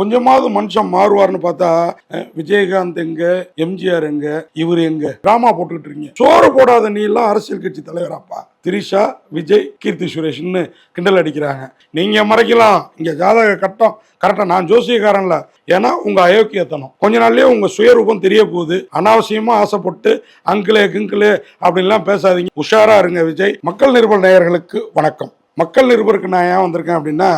கொஞ்சமாவது மனுஷன் மாறுவார்னு பார்த்தா விஜயகாந்த் எங்க எம்ஜிஆர் எங்க இவர் எங்க? டிராமா போட்டுக்கிட்டு இருக்கீங்க. சோறு போடாத நீ எல்லாம் அரசியல் கட்சி தலைவராப்பா. திரிஷா விஜய் கீர்த்தி சுரேஷ்னு கிண்டல் அடிக்கிறாங்க. நீங்க மறைக்கலாம். இங்க ஜாதக கட்டம். கரெக்டா நான் ஜோசியக்காரன்ல. ஏன்னா உங்க அயோக்கியத்தனம். கொஞ்ச நாள்லயே உங்க சுயரூபம் தெரிய போகுது அனாவசியமா ஆசைப்பட்டு அங்கிளே கிங்கிளே அப்படின்லாம் பேசாதீங்க. உஷாரா இருங்க விஜய். மக்கள் நிருபர் நேயர்களுக்கு வணக்கம். மக்கள் நிருபருக்கு நான் ஏன் வந்திருக்கேன் அப்படின்னா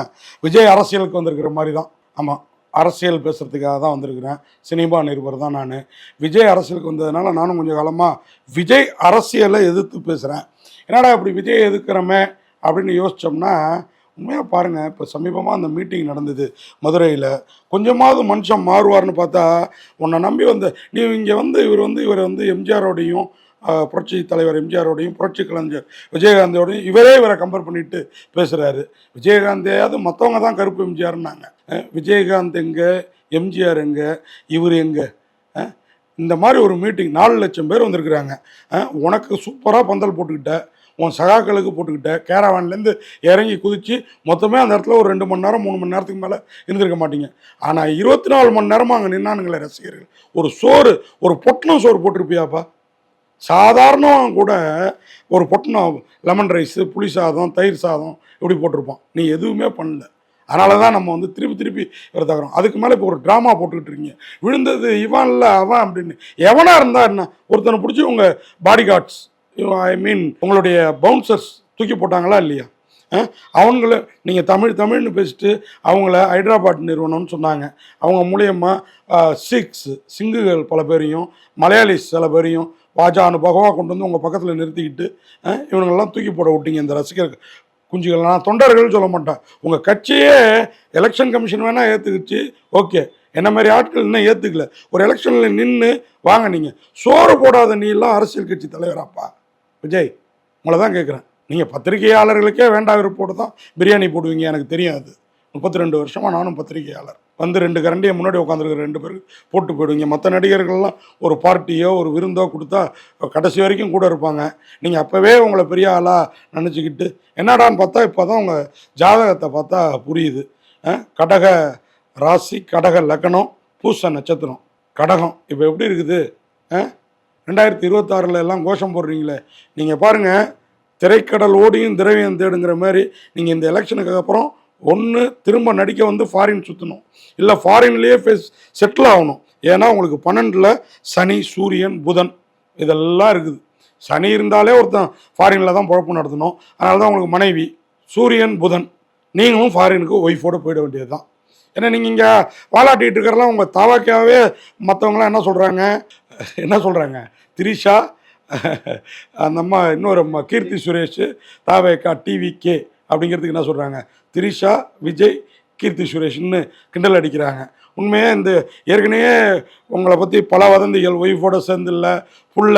விஜய் அரசியலுக்கு வந்திருக்கிற மாதிரி தான். ஆமாம் அரசியல் பேசுகிறதுக்காக தான் வந்திருக்கிறேன். சினிமா நிருபர் தான் நான். விஜய் அரசியலுக்கு வந்ததுனால நானும் கொஞ்சம் காலமாக விஜய் அரசியலை எதிர்த்து பேசுகிறேன் என்னடா இப்படி விஜய் எதிர்க்கிறோமே அப்படின்னு யோசித்தோம்னா உண்மையாக பாருங்கள் இப்போ சமீபமாக அந்த மீட்டிங் நடந்தது மதுரையில். கொஞ்சமாவது மனுஷன் மாறுவார்னு பார்த்தா உன்னை நம்பி வந்த நீ இங்கே வந்து இவர் வந்து இவர் வந்து எம்ஜிஆரோடையும் புரட்சி தலைவர் எம்ஜிஆரோடையும் புரட்சி கலைஞர் விஜயகாந்தோடையும் இவரே இவரை கம்பேர் பண்ணிட்டு பேசுகிறாரு விஜயகாந்தையாவது மற்றவங்க தான் கருப்பு எம்ஜிஆர்னாங்க. விஜயகாந்த் எங்க? எம்ஜிஆர் எங்க? இவர் எங்க? இந்த மாதிரி ஒரு மீட்டிங் நாலு லட்சம் பேர் வந்திருக்கிறாங்க. உனக்கு சூப்பராக பந்தல் போட்டுக்கிட்ட உன் சகாக்களுக்கு போட்டுக்கிட்ட கேரவான்லேருந்து இறங்கி குதித்து மொத்தமே அந்த இடத்துல ஒரு ரெண்டு மணி நேரம் மூணு மணி நேரத்துக்கு மேலே இருந்திருக்க மாட்டீங்க. ஆனால் இருபத்தி நாலு மணி நேரமாக அங்கே நின்னானுங்களே ரசிகர்கள். ஒரு சோறு ஒரு பொட்டணம் சோறு போட்டிருப்பியாப்பா? சாதாரணமாக கூட ஒரு பொட்டினம் லெமன் ரைஸு புளி சாதம் தயிர் சாதம் இப்படி போட்டிருப்பான் நீ எதுவுமே பண்ணல. அதனால தான் நம்ம வந்து திருப்பி திருப்பி இவரை தகுறோம் அதுக்கு மேலே இப்போ ஒரு ட்ராமா போட்டுக்கிட்டு இருக்கீங்க. விழுந்தது இவன் இல்லை அவன் அப்படின்னு. எவனாக இருந்தா என்ன? ஒருத்தனை பிடிச்சி உங்கள் பாடி கார்ட்ஸ் ஐ மீன் உங்களுடைய பவுன்சர்ஸ் தூக்கி போட்டாங்களா இல்லையா? அவங்கள நீங்கள் தமிழ் தமிழ்னு பேசிட்டு அவங்கள ஹைதராபாத் நிறுவனம்னு சொன்னாங்க. அவங்க மூலியமாக சிக்ஸ் சிங்குகள் பல பேரையும் மலையாளிஸ் சில பேரையும் வாஜா அனுபவமாக கொண்டு வந்து உங்கள் பக்கத்தில் நிறுத்திக்கிட்டு இவங்களெல்லாம் தூக்கி போட விட்டீங்க இந்த ரசிகர் குஞ்சுகள் நான் தொண்டர்கள் சொல்ல மாட்டேன். உங்கள் கட்சியே எலெக்ஷன் கமிஷன் வேணால் ஏற்றுக்கிச்சு ஓகே. என்ன மாதிரி ஆட்கள் இன்னும் ஏற்றுக்கல ஒரு எலெக்ஷனில் நின்று வாங்க நீங்கள் சோறு போடாத நீ எல்லாம் அரசியல் கட்சி தலைவராப்பா. விஜய் உங்களை தான் கேட்குறேன் நீங்கள் பத்திரிகையாளர்களுக்கே வேண்டாம் விருப்போடு தான் பிரியாணி போடுவீங்க எனக்கு தெரியாது. முப்பத்தி ரெண்டு வருஷமாக நானும் பத்திரிகையாளர். வந்து ரெண்டு கரண்டியை முன்னாடி உட்காந்துருக்கிற ரெண்டு பேருக்கு போட்டு போயிடுவீங்க. மற்ற நடிகர்கள்லாம் ஒரு பார்ட்டியோ ஒரு விருந்தோ கொடுத்தா கடைசி வரைக்கும் கூட இருப்பாங்க. நீங்கள் அப்போவே உங்களை பெரிய ஆளாக நினச்சிக்கிட்டு என்னடான்னு பார்த்தா இப்போ தான் உங்கள் ஜாதகத்தை பார்த்தா புரியுது. கடக ராசி கடக லக்னம் பூச நட்சத்திரம் கடகம். இப்போ எப்படி இருக்குது? ரெண்டாயிரத்தி இருபத்தாறில் எல்லாம் கோஷம் போடுறீங்களே. நீங்கள் பாருங்கள் திரைக்கடல் ஓடியும் திரவியம் தேடுங்கிற மாதிரி நீங்கள் இந்த எலெக்ஷனுக்கு அப்புறம் ஒன்று திரும்ப நடிக்க வந்து ஃபாரின் சுற்றணும் இல்லை ஃபாரின்லேயே ஃபேஸ் செட்டில் ஆகணும். ஏன்னா உங்களுக்கு பன்னெண்டில் சனி சூரியன் புதன் இதெல்லாம் இருக்குது. சனி இருந்தாலே ஒருத்தன் ஃபாரினில் தான் குழப்பம் நடத்தணும். அதனால தான் உங்களுக்கு மனைவி சூரியன் புதன் நீங்களும் ஃபாரினுக்கு ஒய்ஃபோட போயிட வேண்டியது தான் ஏன்னா நீங்கள் இங்கே வாலாட்டிகிட்டு இருக்கிறலாம் உங்கள் தவாக்காவே மற்றவங்களாம் என்ன சொல்கிறாங்க என்ன சொல்கிறாங்க திரிஷா அந்த அம்மா இன்னொரு கீர்த்தி சுரேஷ் தாவேக்கா டிவிகே அப்படிங்கிறதுக்கு என்ன சொல்கிறாங்க திரிஷா விஜய் கீர்த்தி சுரேஷ்னு கிண்டல் அடிக்கிறாங்க. உண்மையாக இந்த ஏற்கனவே உங்களை பற்றி பல வதந்திகள் ஒய்ஃபோட சேர்ந்து இல்லை புள்ள.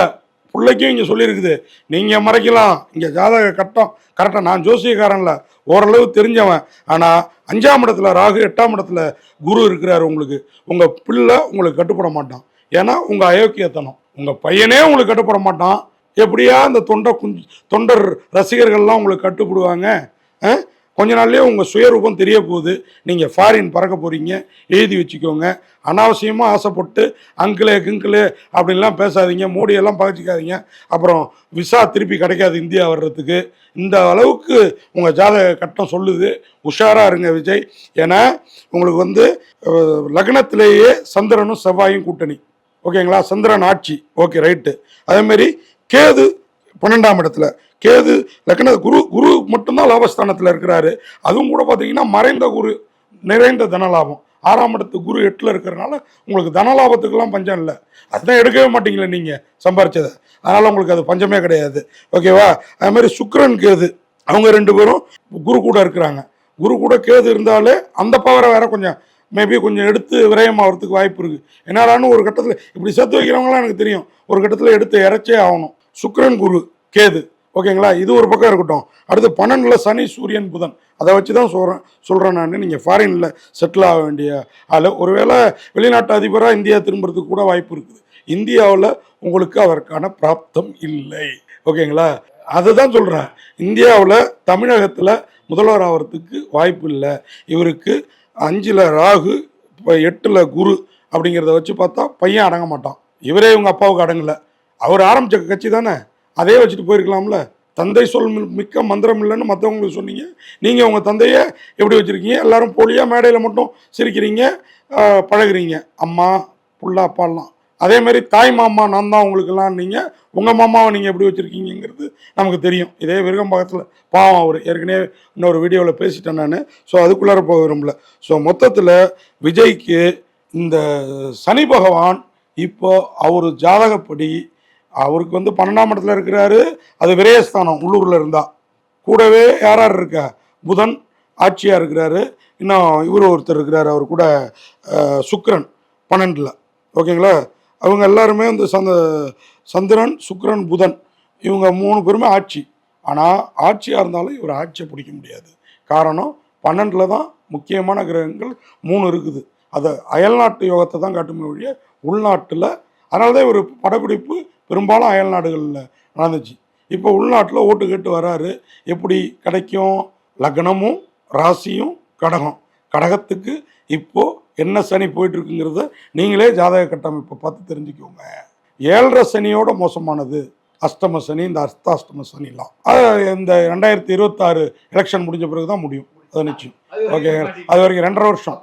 பிள்ளைக்கும் இங்கே சொல்லியிருக்குது. நீங்கள் மறைக்கலாம். இங்கே ஜாதக கட்டம் கரெக்டாக நான் ஜோசியக்காரன்ல ஓரளவு தெரிஞ்சவன். ஆனால் அஞ்சாம் இடத்துல ராகு எட்டாம் இடத்துல குரு இருக்கிறாரு உங்களுக்கு. உங்கள் பிள்ளை உங்களுக்கு கட்டுப்பட மாட்டான். ஏன்னா உங்கள் அயோக்கியத்தனம். உங்கள் பையனே உங்களுக்கு கட்டுப்பட மாட்டான். எப்படியா அந்த தொண்டை குஞ்சு தொண்டர் ரசிகர்கள்லாம் உங்களுக்கு கட்டுப்படுவாங்க? கொஞ்ச நாள்லேயே உங்கள் சுயரூபம் தெரிய போகுது நீங்கள் ஃபாரின் பறக்க போகிறீங்க எழுதி வச்சுக்கோங்க. அனாவசியமாக ஆசைப்பட்டு அங்கிளே கிங்கிளே அப்படின்லாம் பேசாதீங்க. மோடியெல்லாம் பகச்சிக்காதீங்க. அப்புறம் விசா திருப்பி கிடைக்காது இந்தியா வர்றதுக்கு. இந்த அளவுக்கு உங்கள் ஜாதக கட்டம் சொல்லுது. உஷாராக இருங்க விஜய். ஏன்னா உங்களுக்கு வந்து லக்னத்திலேயே சந்திரனும் செவ்வாயும் கூட்டணி. ஓகேங்களா? சந்திரன் ஆட்சி. Okay right. அதேமாரி கேது பன்னெண்டாம் இடத்துல. கேது லக்ன குரு குரு மட்டும்தான் லாபஸ்தானத்தில் இருக்கிறாரு. அதுவும் கூட பார்த்தீங்கன்னா மறைந்த குரு நிறைந்த தனலாபம். ஆறாம் இடத்து குரு எட்டில் இருக்கிறனால உங்களுக்கு தனலாபத்துக்கெல்லாம் பஞ்சம் இல்லை. அதுதான் எடுக்கவே மாட்டீங்களே நீங்கள் சம்பாரிச்சதை. அதனால் உங்களுக்கு அது பஞ்சமே கிடையாது. ஓகேவா? அது மாதிரி சுக்கிரன் கேது. அவங்க ரெண்டு பேரும் குரு கூட இருக்கிறாங்க. குரு கூட கேது இருந்தாலே அந்த பவரை வேற கொஞ்சம் மேபி கொஞ்சம் எடுத்து விரயமாகிறதுக்கு வாய்ப்பு இருக்குது என்னடான்னு ஒரு கட்டத்தில் இப்படி சேர்த்து வைக்கிறவங்களாம் எனக்கு தெரியும். ஒரு கட்டத்தில் எடுத்து இறைச்சே ஆகணும். சுக்ரன் குரு. கேது. ஓகேங்களா? இது ஒரு பக்கம் இருக்கட்டும். அடுத்து பன்னெண்டில் சனி சூரியன் புதன். அதை வச்சு தான் சொல்கிறேன் சொல்கிறேன் நான். நீங்கள் ஃபாரினில் செட்டில் ஆக வேண்டிய ஆள். ஒருவேளை வெளிநாட்டு அதிபராக இந்தியா திரும்புறதுக்கு கூட வாய்ப்பு இருக்குது. இந்தியாவில் உங்களுக்கு அதற்கான பிராப்தம் இல்லை. ஓகேங்களா? அதுதான் சொல்கிறேன் இந்தியாவில் தமிழகத்தில் முதல்வர் ஆகிறதுக்கு வாய்ப்பு இல்லை. இவருக்கு அஞ்சில் ராகு இப்போ எட்டில் குரு அப்படிங்கிறத வச்சு பார்த்தா பையன் அடங்க மாட்டான். இவரே இவங்க அப்பாவுக்கு அடங்கலை. அவர் ஆரம்பித்த கட்சி தானே? அதே வச்சுட்டு போயிருக்கலாம்ல. தந்தை சொல் மிக்க மந்திரம் இல்லைன்னு மற்றவங்களுக்கு சொன்னீங்க. நீங்கள் உங்கள் தந்தையை எப்படி வச்சுருக்கீங்க? எல்லாரும் போலியாக மேடையில் மட்டும் சிரிக்கிறீங்க பழகிறீங்க பழகுறீங்க. அம்மா புள்ள அப்பாலாம். அதே மாதிரி தாய் மாமா நான் தான் உங்களுக்கெல்லாம் நீங்கள் உங்கள் மாமாவை நீங்கள் எப்படி வச்சுருக்கீங்கிறது நமக்கு தெரியும். இதே விருகம்பாக்கத்தில் பாவம் அவர். ஏற்கனவே இன்னொரு வீடியோவில் பேசிட்டேன் நான். ஸோ அதுக்குள்ளார போக விரும்பல ஸோ மொத்தத்தில் விஜய்க்கு இந்த சனி பகவான் இப்போ அவர் ஜாதகப்படி அவருக்கு வந்து பன்னெண்டாம் இடத்துல இருக்கிறாரு. அது விரயஸ்தானம் உள்ளூரில் இருந்தால் கூடவே யார் யார் இருக்கா? புதன் ஆட்சியாக இருக்கிறாரு. இன்னும் இவர் ஒருத்தர் இருக்கிறார் அவர் கூட சுக்ரன் சுக்கிரன் பன்னெண்டில். ஓகேங்களா? அவங்க எல்லாருமே வந்து சந்த சந்திரன் சுக்ரன் புதன் இவங்க மூணு பேருமே ஆட்சி. ஆனால் ஆட்சியாக இருந்தாலும் இவர் ஆட்சியை பிடிக்க முடியாது. காரணம் பன்னெண்டில் தான் முக்கியமான கிரகங்கள் மூணு இருக்குது. அது அயல்நாட்டு யோகத்தை தான் காட்டுமே ஒழிய உள்நாட்டில் அதனால தான் இவர் படப்பிடிப்பு பெரும்பாலும் அயல் நாடுகளில் நடந்துச்சு. இப்போ உள்நாட்டில் ஓட்டு கேட்டு வராரு. எப்படி கிடைக்கும்? லக்னமும் ராசியும் கடகம். கடகத்துக்கு இப்போ என்ன சனி போயிட்டு இருக்குங்கிறத நீங்களே ஜாதக கட்டமைப்பை பார்த்து தெரிஞ்சுக்கோங்க. ஏழரை சனியோட மோசமானது. அஷ்டம சனி இந்த அஸ்தாஷ்டம சனிலாம். அது இந்த ரெண்டாயிரத்தி இருபத்தாறு எலெக்ஷன் முடிஞ்ச பிறகு தான் முடியும். அது நிச்சயம். ஓகே. அது வரைக்கும் ரெண்டரை வருஷம்.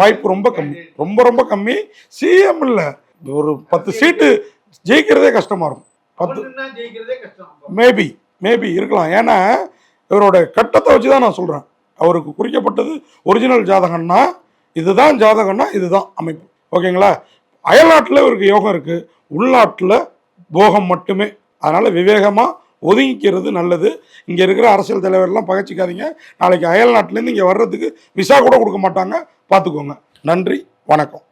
வாய்ப்பு ரொம்ப கம்மி. ரொம்ப ரொம்ப கம்மி. சிஎம் இல்லை ஒரு பத்து சீட்டு ஜெயிக்கிறதே கஷ்டமா இருக்கும். பத்து. மேபி மேபி இருக்கலாம். ஏன்னா இவரோட கட்டத்தை வச்சு தான் நான் சொல்கிறேன் அவருக்கு குறிக்கப்பட்டது ஒரிஜினல் ஜாதகம்னா இதுதான் ஜாதகம்னா இதுதான் அமைப்பு. ஓகேங்களா? அயல்நாட்டில் இவருக்கு யோகம் இருக்குது உள்நாட்டில் போகம் மட்டுமே. அதனால் விவேகமாக ஒதுங்கிக்கிறது நல்லது. இங்கே இருக்கிற அரசியல் தலைவர்லாம் பகச்சிக்காதீங்க. நாளைக்கு அயல் நாட்டிலேருந்து இங்கே வர்றதுக்கு விசா கூட கொடுக்க மாட்டாங்க. பார்த்துக்கோங்க. நன்றி வணக்கம்.